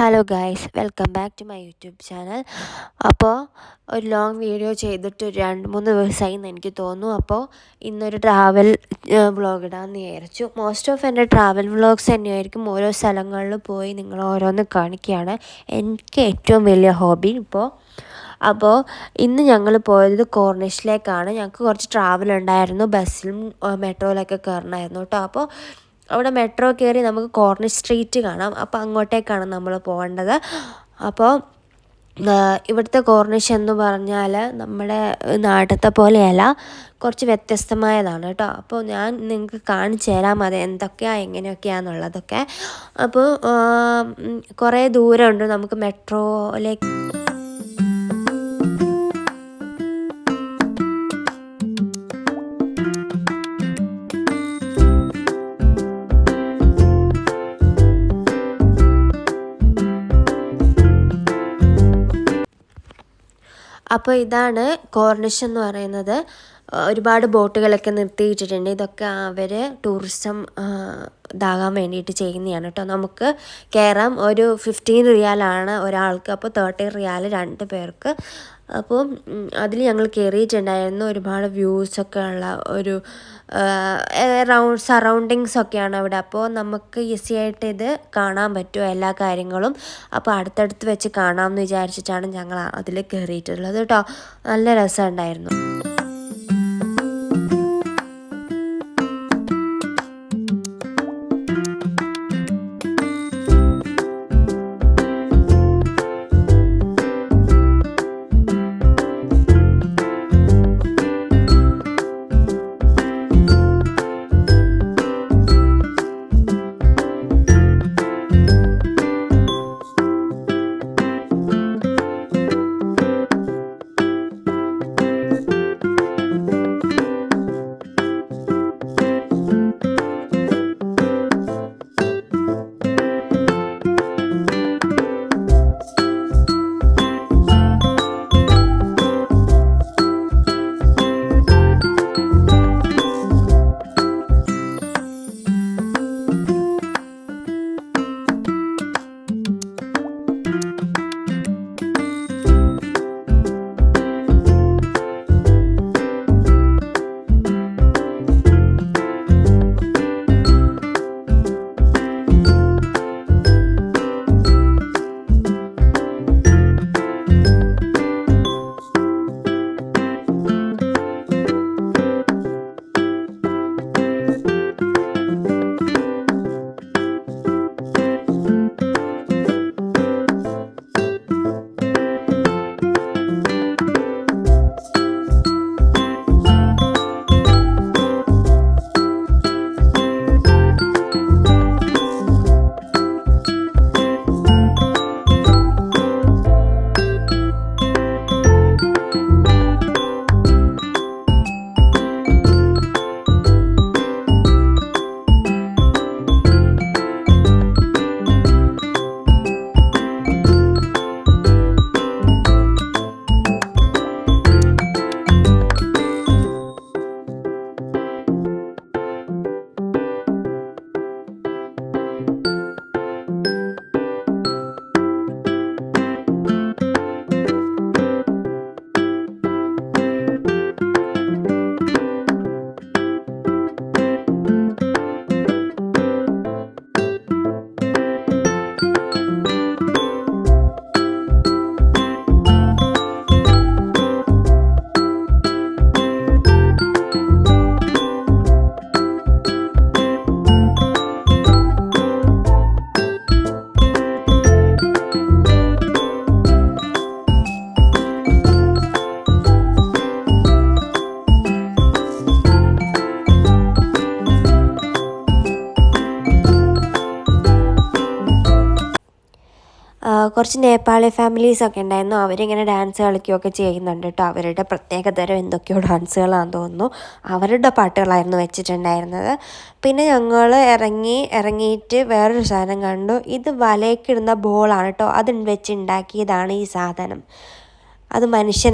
Hello guys welcome back to my YouTube channel അപ്പോൾ ഒരു long video ചെയ്തിട്ട് ഒരു രണ്ട് മൂന്ന് ദിവസമായി എന്ന് എനിക്ക് തോന്നുന്നു. അപ്പോൾ ഇന്നൊരു ട്രാവൽ വ്ളോഗ് ഇടാമെന്ന് വിചാരിച്ചു. മോസ്റ്റ് ഓഫ് എന്റെ ട്രാവൽ വ്ളോഗ്സ് തന്നെയായിരിക്കും ഓരോ സ്ഥലങ്ങളിൽ പോയി നിങ്ങൾ ഓരോന്ന് കാണിക്കുകയാണ്. എനിക്ക് ഏറ്റവും വലിയ ഹോബി ഇപ്പോൾ അപ്പോൾ ഇന്ന് ഞങ്ങൾ പോയത് കോർണിഷിലേക്കാണ് ഞങ്ങൾക്ക് കുറച്ച് ട്രാവൽ ഉണ്ടായിരുന്നു. ബസ്സിലും മെട്രോയിലൊക്കെ കയറണമായിരുന്നു കേട്ടോ. അപ്പോൾ അവിടെ മെട്രോ കയറി നമുക്ക് കോർണർ സ്ട്രീറ്റ് കാണാം. അപ്പോൾ അങ്ങോട്ടേക്കാണ് നമ്മൾ പോകേണ്ടത്. അപ്പോൾ ഇവിടുത്തെ കോർണിഷ് എന്ന് പറഞ്ഞാൽ നമ്മുടെ നാട്ടത്തെ പോലെയല്ല കുറച്ച് വ്യത്യസ്തമായതാണ് കേട്ടോ. അപ്പോൾ ഞാൻ നിങ്ങൾക്ക് കാണിച്ചു തരാം അത് എന്തൊക്കെയാണ് എങ്ങനെയൊക്കെയാണെന്നുള്ളതൊക്കെ അപ്പോൾ കുറേ ദൂരമുണ്ട് നമുക്ക് മെട്രോയിലേക്ക് അപ്പോൾ ഇതാണ് കോർണിഷ് എന്ന് പറയുന്നത്. ഒരുപാട് ബോട്ടുകളൊക്കെ നിർത്തിയിട്ടിട്ടുണ്ട്. ഇതൊക്കെ അവർ ടൂറിസം ഇതാകാൻ വേണ്ടിയിട്ട് ചെയ്യുന്നതാണ് കേട്ടോ. നമുക്ക് കയറാം ഒരു ഫിഫ്റ്റീൻ റിയാലാണ് ഒരാൾക്ക്. അപ്പോൾ തേർട്ടി റിയാൽ രണ്ട് പേർക്ക്. അപ്പോൾ അതിൽ ഞങ്ങൾ കയറിയിട്ടുണ്ടായിരുന്നു. ഒരുപാട് വ്യൂസൊക്കെ ഉള്ള ഒരു റൗണ്ട് സറൗണ്ടിങ്സ് ഒക്കെയാണ് അവിടെ. അപ്പോൾ നമുക്ക് ഈസി ആയിട്ട് ഇത് കാണാൻ പറ്റും എല്ലാ കാര്യങ്ങളും. അപ്പോൾ അടുത്തടുത്ത് വെച്ച് കാണാമെന്ന് വിചാരിച്ചിട്ടാണ് ഞങ്ങൾ അതിൽ കയറിയിട്ടുള്ളത് കേട്ടോ. നല്ല രസമുണ്ടായിരുന്നു. കുറച്ച് നേപ്പാളി ഫാമിലീസ് ഒക്കെ ഉണ്ടായിരുന്നു. അവരിങ്ങനെ ഡാൻസ് കളിക്കുകയൊക്കെ ചെയ്യുന്നുണ്ട് കേട്ടോ അവരുടെ പ്രത്യേകതരം എന്തൊക്കെയോ ഡാൻസുകളാണെന്ന് തോന്നുന്നു. അവരുടെ പാട്ടുകളായിരുന്നു വെച്ചിട്ടുണ്ടായിരുന്നത്. പിന്നെ ഞങ്ങൾ ഇറങ്ങി ഇറങ്ങിയിട്ട് വേറൊരു സാധനം കണ്ടു. ഇത് വലയ്ക്കിടുന്ന ബോളാണ് കേട്ടോ അത് വെച്ച് ഉണ്ടാക്കിയതാണ് ഈ സാധനം. അത് മനുഷ്യൻ